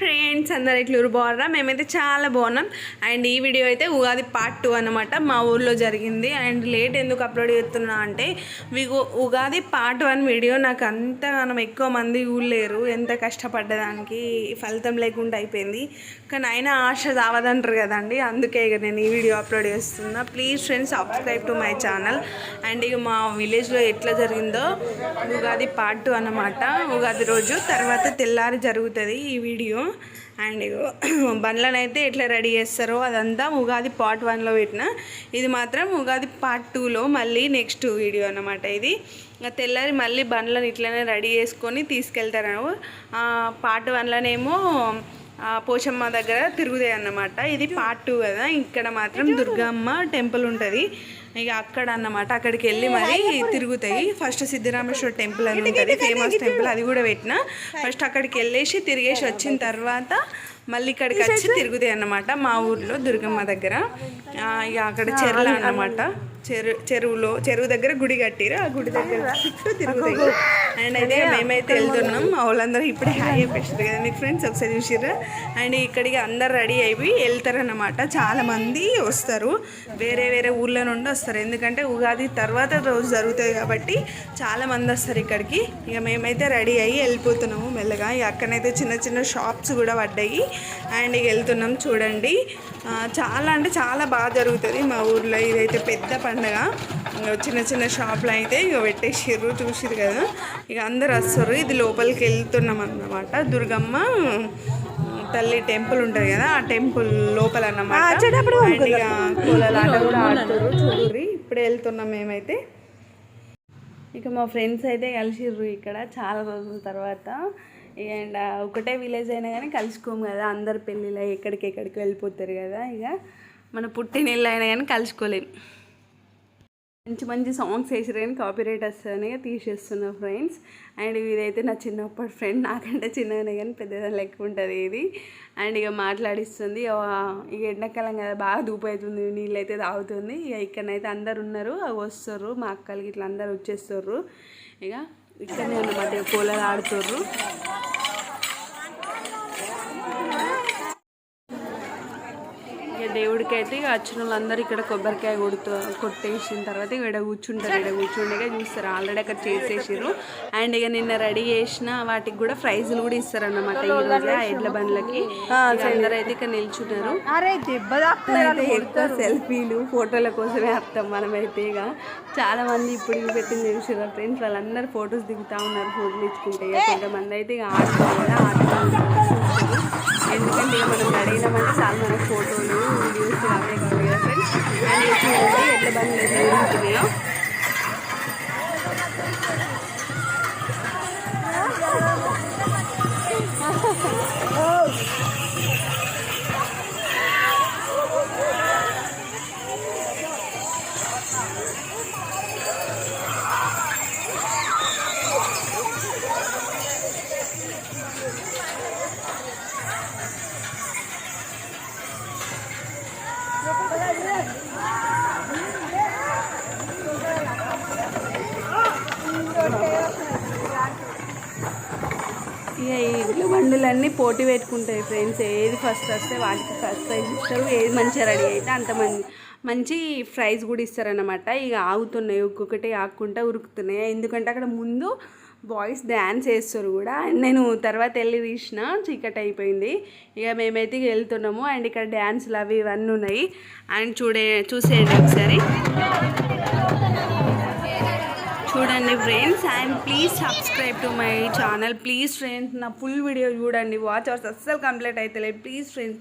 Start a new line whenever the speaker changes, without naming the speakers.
Friends అందరు ఎట్లూరు బాగున్నారా? మేమైతే చాలా బాగున్నాం. అండ్ ఈ వీడియో అయితే ఉగాది పార్ట్ టూ అనమాట మా ఊర్లో జరిగింది. అండ్ లేట్ ఎందుకు అప్లోడ్ చేస్తున్నా అంటే మీకు ఉగాది పార్ట్ వన్ వీడియో నాకు అంతగానం ఎక్కువ మంది ఊళ్ళేరు. ఎంత కష్టపడ్డదానికి ఫలితం లేకుండా అయిపోయింది. కానీ అయినా ఆశ రావదంటారు కదండి. అందుకే ఇక నేను ఈ వీడియో అప్లోడ్ చేస్తున్నా. Please friends subscribe to my channel and ఇక మా విలేజ్లో ఎట్లా జరిగిందో ఉగాది పార్ట్ టూ అనమాట ఉగాది రోజు తర్వాత తెల్లారి జరుగుతుంది ఈ వీడియో. అండ్ బండ్లను అయితే ఎట్లా రెడీ చేస్తారో అదంతా ఉగాది పార్ట్ వన్లో పెట్టిన. ఇది మాత్రం ఉగాది పార్ట్ టూలో మళ్ళీ నెక్స్ట్ వీడియో అన్నమాట ఇది. తెల్లారి మళ్ళీ బండ్లను ఇట్లనే రెడీ చేసుకొని తీసుకెళ్తారు. పార్ట్ వన్లోనేమో పోచమ్మ దగ్గర తిరుగుతాయి అన్నమాట. ఇది పార్ట్ టూ కదా. ఇక్కడ మాత్రం దుర్గమ్మ టెంపుల్ ఉంటుంది. ఇక అక్కడ అన్నమాట. అక్కడికి వెళ్ళి మరి తిరుగుతాయి. ఫస్ట్ సిద్ధరామేశ్వర టెంపుల్ అని ఉంటుంది. ఫేమస్ టెంపుల్ అది కూడా పెట్టిన. ఫస్ట్ అక్కడికి వెళ్ళేసి తిరిగేసి వచ్చిన తర్వాత మళ్ళీ ఇక్కడికి వచ్చి తిరుగుతాయి అన్నమాట. మా ఊర్లో దుర్గమ్మ దగ్గర. అక్కడ చెరువులు అన్నమాట. చెరు చెరువులో చెరువు దగ్గర గుడి కట్టిరు. ఆ గుడి దగ్గర చుట్టూ తిరుగుతాయి. అండ్ అయితే మేమైతే వెళ్తున్నాం. మా వాళ్ళందరూ ఇప్పుడే హాయ్ చెప్పేసారు కదా. మీకు ఫ్రెండ్స్ ఒకసారి చూసిర్రా? అండ్ ఇక్కడికి అందరు రెడీ అయిపోయి వెళ్తారన్నమాట. చాలా మంది వస్తారు. వేరే వేరే ఊర్ల నుండి వస్తారు. ఎందుకంటే ఉగాది తర్వాత రోజు జరుగుతుంది కాబట్టి చాలా మంది వస్తారు ఇక్కడికి. ఇక మేమైతే రెడీ అయ్యి వెళ్ళిపోతున్నాము మెల్లగా. ఇక అక్కడైతే చిన్న చిన్న షాప్స్ కూడా పడ్డాయి. అండ్ ఇక వెళ్తున్నాం చూడండి. చాలా అంటే చాలా బాగా జరుగుతుంది మా ఊర్లో. ఇదైతే పెద్ద పండగ. ఇంకా చిన్న చిన్న షాపులు అయితే ఇక పెట్టేసిర్రు చూసిరు కదా. ఇక అందరు వస్తారు. ఇది లోపలికి వెళ్తున్నాం అన్నమాట. దుర్గమ్మ తల్లి టెంపుల్ ఉంటుంది కదా ఆ టెంపుల్ లోపల అన్నమాట. కూడా ఆడుతారు. చూడుర్రి. ఇప్పుడే వెళ్తున్నాం మేమైతే. ఇక మా ఫ్రెండ్స్ అయితే కలిసిర్రు ఇక్కడ చాలా రోజుల తర్వాత. అండ్ ఒకటే విలేజ్ అయినా కానీ కలుసుకోము కదా. అందరు పెళ్ళిళ్ళ ఎక్కడికి ఎక్కడికి వెళ్ళిపోతారు కదా. ఇక మన పుట్టినిల్లు అయినా కానీ కలుసుకోలేము మంచి మంచి సాంగ్స్ వేసారు కానీ కాపీరైట్ వస్తుందని తీసేస్తున్నా ఫ్రెండ్స్ అండ్ ఇదైతే నా చిన్నప్పటి ఫ్రెండ్ నాకంటే చిన్నగానే కానీ పెద్దదాని లెక్క ఉంటుంది ఇది. అండ్ ఇక మాట్లాడిస్తుంది. ఇక ఎండాకాలం కదా బాగా దూపవుతుంది నీళ్ళు అయితే తాగుతుంది. ఇక ఇక్కడనైతే అందరు ఉన్నారు. అవి వస్తారు. మా అక్కలకి ఇట్లా అందరు వచ్చేస్తారు. ఇక ఇక్కడనే అన్నమాట ఇక ఆడుతుర్రు. దేవుడికి అయితే ఇక వచ్చిన వాళ్ళందరూ ఇక్కడ కొబ్బరికాయ కొడుతూ కొట్టేసిన తర్వాత ఇక ఇక్కడ కూర్చుంటారు. ఇక్కడ కూర్చుండగా చూస్తారు. ఆల్రెడీ అక్కడ చేసేసారు అండ్ ఇక నిన్న రెడీ చేసిన వాటికి కూడా ప్రైజులు కూడా ఇస్తారు అన్నమాట ఈ రోజు ఆ ఎడ్ల బండ్లకి. అందరూ అయితే ఇక్కడ నిల్చున్నారు. ఎక్కువ సెల్ఫీలు ఫోటోల కోసమే వస్తాం మనమైతే ఇక. చాలా మంది ఇప్పుడు పెట్టింది చూసారు ఫ్రెండ్స్ వాళ్ళందరూ ఫొటోస్ దిగుతా ఉన్నారు ఫోటోలు ఇచ్చుకుంటే కొంతమంది అయితే ఇక కదా ఆడుతున్నారు ఎందుకంటే ఇక మనం అడిగినామంటే చాలా మనకు ఫోటోలు వీడియోస్ అవే కావాలి కదా ఫ్రెండ్స్ అండ్ ఇక చూడండి ఎట్ల బండ్లు ఎట్లా ఉంటున్నాయో ఇక ఈ బండులన్నీ పోటీ పెట్టుకుంటాయి ఫ్రెండ్స్ ఏది ఫస్ట్ వస్తే వాటికి ఫస్ట్ ప్రైజ్ ఇస్తారు. ఏది మంచిగా రెడీ అయితే అంత మంచి మంచి ప్రైజ్ కూడా ఇస్తారన్నమాట. ఇక ఆగుతున్నాయి. ఒక్కొక్కటి ఆగుకుంటా ఉరుకుతున్నాయి. ఎందుకంటే అక్కడ ముందు బాయ్స్ డ్యాన్స్ వేస్తారు కూడా. నేను తర్వాత వెళ్ళి తీసిన చీకటి అయిపోయింది. ఇక మేమైతే వెళ్తున్నాము. అండ్ ఇక్కడ డ్యాన్సులు అవి ఇవన్నీ ఉన్నాయి. అండ్ చూడే చూసేయండి ఒకసారి. చూడండి friends and please subscribe to my channel. Please friends నా ఫుల్ వీడియో చూడండి. వాచ్ అవర్స్ అస్సలు కంప్లీట్ అవుతలేదు ప్లీజ్ ఫ్రెండ్స్